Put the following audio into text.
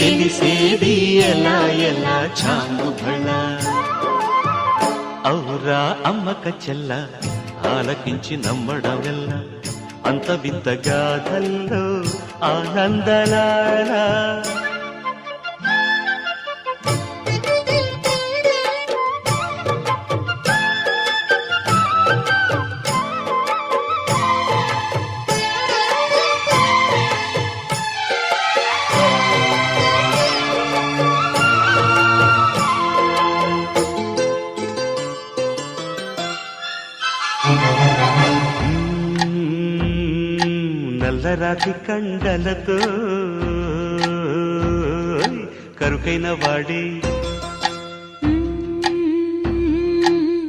ತಿಳಿಸೇದಿ ಎಲ್ಲ ಎಲ್ಲ ಚಾನುಗಳ ಅವರ అమ్మక చెల్ల ఆలకించి నమ్మడమెల్ల. అంత వింత గాథల్లో ఆనందలారా. నల్లరాతి కండలతో కరుకైన వాడే